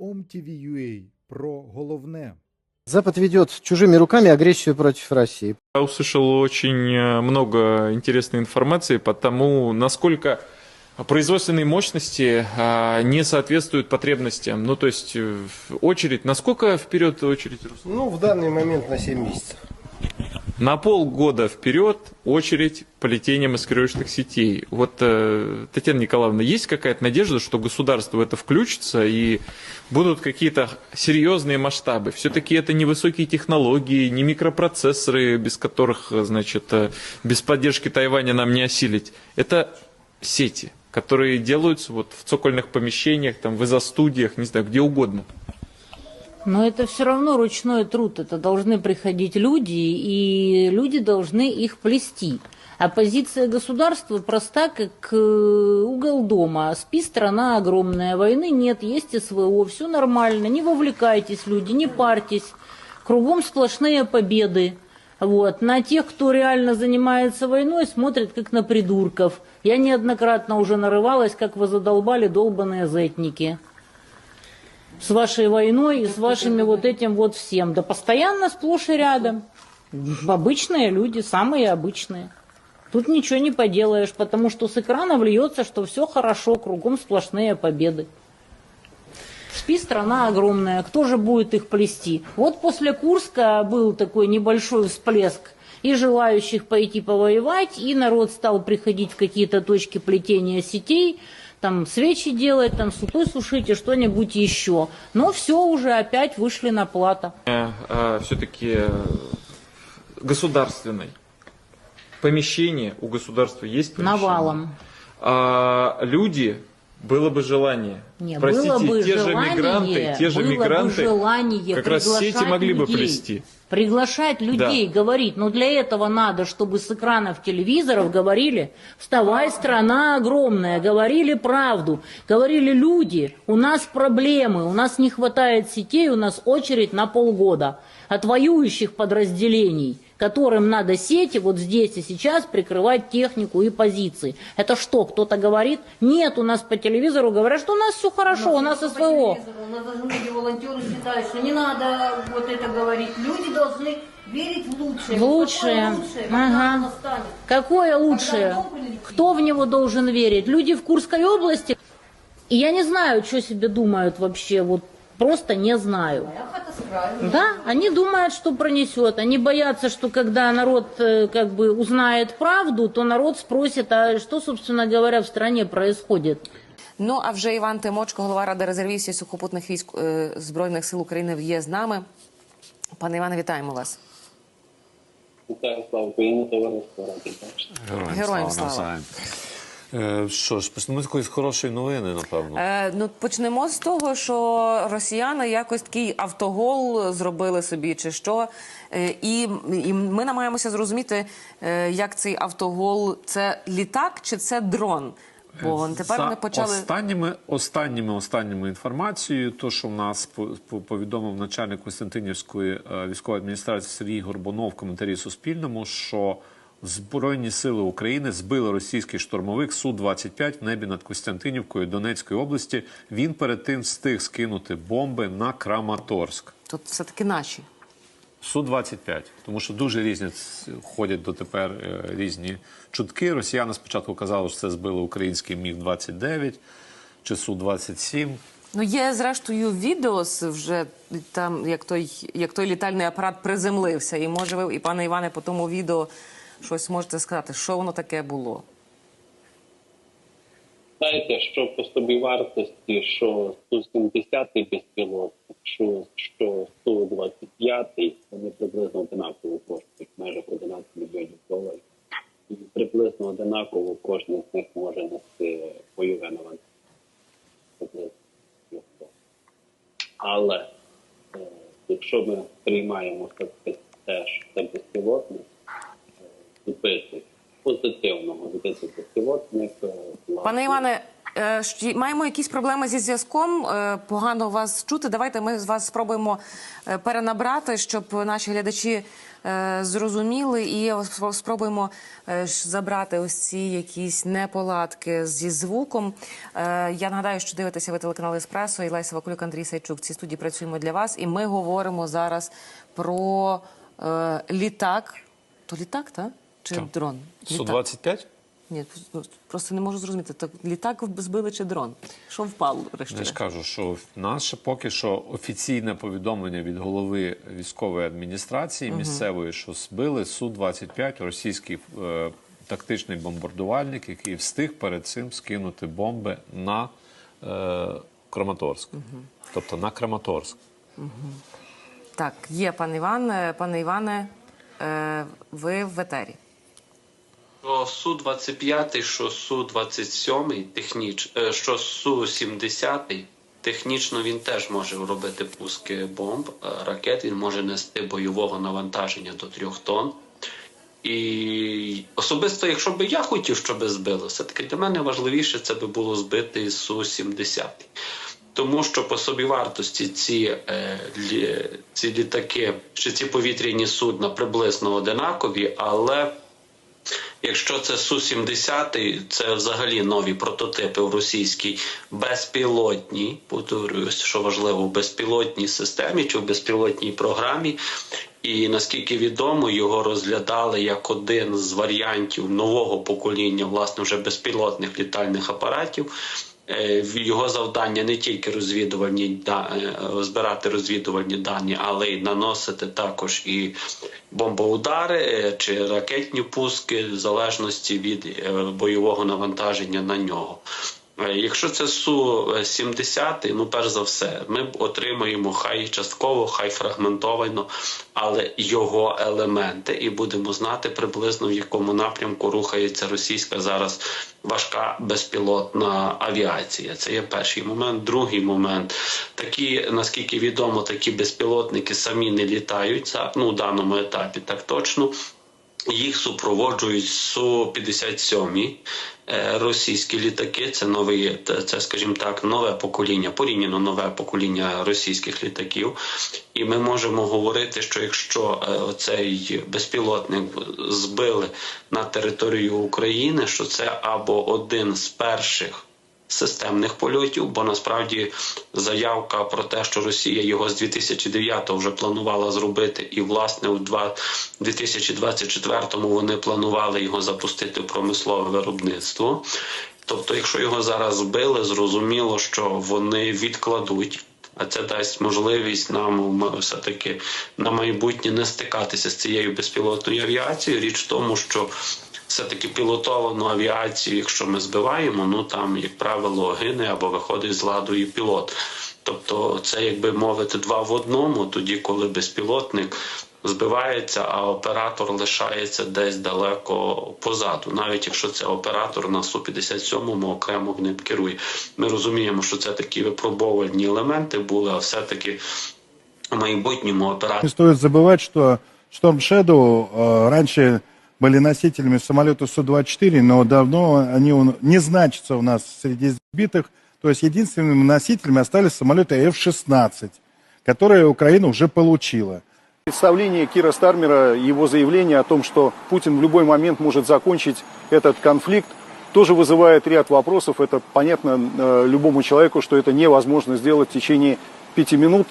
OMTV.ua про головне. Запад ведет чужими руками агрессию против России. Я услышал очень э, много интересной информации по тому, насколько производственные мощности а, не соответствуют потребностям. Ну, то есть э, в очередь, насколько вперед очередь? Ну, в данный момент на 7 месяцев. На полгода вперед очередь плетения маскировочных сетей. Вот, э, Татьяна Николаевна, есть какая-то надежда, что государство в это включится и будут какие-то серьезные масштабы? Все-таки это не высокие технологии, не микропроцессоры, без которых, значит, э, без поддержки Тайваня нам не осилить. Это сети, которые делаются вот в цокольных помещениях, там, в изо-студиях, не знаю, где угодно. Но это все равно ручной труд. Это должны приходить люди, и люди должны их плести. А позиция государства проста, как э, угол дома. Спи, страна огромная, войны нет, есть СВО, все нормально, не вовлекайтесь, люди, не парьтесь. Кругом сплошные победы. Вот. На тех, кто реально занимается войной, смотрят как на придурков. Я неоднократно уже нарывалась, как вы задолбали долбаные зетники с вашей войной и с вашими вот этим вот всем. Да постоянно сплошь и рядом. Обычные люди, самые обычные. Тут ничего не поделаешь, потому что с экрана вльется, что все хорошо, кругом сплошные победы. Спи, страна огромная, кто же будет их плести? Вот после Курска был такой небольшой всплеск и желающих пойти повоевать, и народ стал приходить в какие-то точки плетения сетей, там свечи делать, там супы сушить и что-нибудь еще. Но все уже опять вышли на плата. все-таки государственной. Помещение у государства есть помещение? Навалом. А люди, было бы желание. Не, Простите, было бы те желание, же мигранты, те же было бы мигранты желание как раз сети могли бы людей. плести. Приглашать людей, говорить. Но для этого надо, чтобы с экранов телевизоров говорили «Вставай, страна огромная», говорили правду, говорили люди, у нас проблемы, у нас не хватает сетей, у нас очередь на полгода от воюющих подразделений, которым надо сети вот здесь и сейчас прикрывать технику и позиции. Это что, кто-то говорит? Нет, у нас по телевизору говорят, что у нас все хорошо, у нас по СВО. телевизору, У нас даже многие волонтеры считают, что не надо вот это говорить. Люди должны верить в лучшее. В лучшее. Какое лучшее, Ага. Какое лучшее? Кто в него должен верить? Люди в Курской области? И я не знаю, что себе думают вообще, вот просто не знаю. Да, они думают, что пронесет. Они боятся, что когда народ э, как бы узнает правду, то народ спросит, а что, собственно говоря, в стране происходит? Ну а вже Іван Тимочко, голова ради резервістів сухопутних військ е, збройних сил України, є з нами. Пане Іване, вітаємо вас. Вітаю, слава Україні, товариство раді. Героям слава. Е, Що ж, почнемо з якоїсь хорошої новини, напевно. Е, ну почнемо з того, що росіяни якось такий автогол зробили собі, чи що. Е, і, і ми намагаємося зрозуміти, е, як цей автогол це літак чи це дрон. Бо тепер За вони почали. останніми, останніми, останніми інформацією, то, що в нас по- по- повідомив начальник Костянтинівської е, військової адміністрації Сергій Горбунов в коментарі Суспільному, що Збройні сили України збили російський штурмовик Су-25 в небі над Костянтинівкою Донецької області. Він перед тим встиг скинути бомби на Краматорськ. Тут все таки наші. Су-25, тому що дуже різні ходять дотепер е, різні чутки. Росіяни спочатку казали, що це збили український Міг-29 чи Су-27. Ну, є зрештою відео з вже там, як той, як той літальний апарат приземлився. І може ви, і пане Іване, по тому відео щось можете сказати, що воно таке було. Знаєте, що по собі вартості, що Су-70 безпілотник, що, що Су-25, вони приблизно одинаково коштують, майже 11 мільйонів доларів. І приблизно одинаково кожен з них може нести бойове навантаження. Але е, якщо ми приймаємо що це теж це безпілотник, збити позитивного збити безпілотник. е, Пане Іване, Е, Маємо якісь проблеми зі зв'язком. е, Погано вас чути. Давайте ми з вас спробуємо перенабрати, щоб наші глядачі зрозуміли, і спробуємо забрати ось ці якісь неполадки зі звуком. Я нагадаю, що дивитеся ви телеканал Еспресо і Леся Вакулюк, Андрій Сайчук. В цій студії працюємо для вас, і ми говоримо зараз про літак. То літак, так? Чи Так. дрон? Літак. Су-25? Ні, просто не можу зрозуміти. Так літак збили чи дрон? Що впало Я ж кажу, що в нас поки що офіційне повідомлення від голови військової адміністрації місцевої, що збили Су-25 російський е, тактичний бомбардувальник, який встиг перед цим скинути бомби на е, Краматорськ. Тобто на Краматорськ. Так, є пан Іван. Е, Пане Іване, е, ви в етері. Що Су-25, що Су-27, техніч, е, що Су-70, технічно він теж може робити пуски бомб, е, ракет, він може нести бойового навантаження до трьох тонн. І особисто, якщо б я хотів, щоб збило, все-таки для мене важливіше це би було збити Су-70. Тому що по собі вартості ці, е, лі, ці літаки чи ці повітряні судна приблизно одинакові, але Якщо це Су-70, це взагалі нові прототипи в російській безпілотній, повторююсь, що важливо, в безпілотній системі чи в безпілотній програмі. І наскільки відомо, його розглядали як один з варіантів нового покоління, власне, вже безпілотних літальних апаратів. Е, Його завдання не тільки розвідувальні е, збирати розвідувальні дані, але й наносити також і бомбоудари е, чи ракетні пуски, в залежності від бойового навантаження на нього. Е, Якщо це Су-70, ну перш за все, ми отримаємо хай частково, хай фрагментовано, але його елементи, і будемо знати приблизно в якому напрямку рухається російська зараз важка безпілотна авіація. Це є перший момент. Другий момент такі, наскільки відомо, такі безпілотники самі не літають за ну, у даному етапі, так точно. Їх супроводжують Су-57 е, російські літаки. Це новий, це, скажімо так, нове покоління, порівняно нове покоління російських літаків. І ми можемо говорити, що якщо е, оцей безпілотник збили на територію України, що це або один з перших системних польотів, бо насправді заявка про те, що Росія його з 2009 вже планувала зробити, і власне у два- 2024 вони планували його запустити в промислове виробництво. Тобто, якщо його зараз збили, зрозуміло, що вони відкладуть. А це дасть можливість нам все-таки на майбутнє не стикатися з цією безпілотною авіацією. Річ в тому, що все-таки пілотовану авіацію, якщо ми збиваємо, ну там, як правило, гине або виходить з ладу і пілот. Тобто, це, якби мовити, два в одному, тоді, коли безпілотник збивається, а оператор лишається десь далеко позаду, навіть якщо це оператор на Су-57 окремо ним керує. Ми розуміємо, що це такі випробовувальні елементи були, а все-таки в майбутньому оператор. Не стоит забывать, что Storm Shadow э, раньше были носителями самолета Су-24, но давно они у- не значатся у нас среди сбитых. То есть единственными носителями остались самолеты F-16, которые Украина уже получила. Представление Кира Стармера, его заявление о том, что Путин в любой момент может закончить этот конфликт, тоже вызывает ряд вопросов. Это понятно э, любому человеку, что это невозможно сделать в течение пяти минут.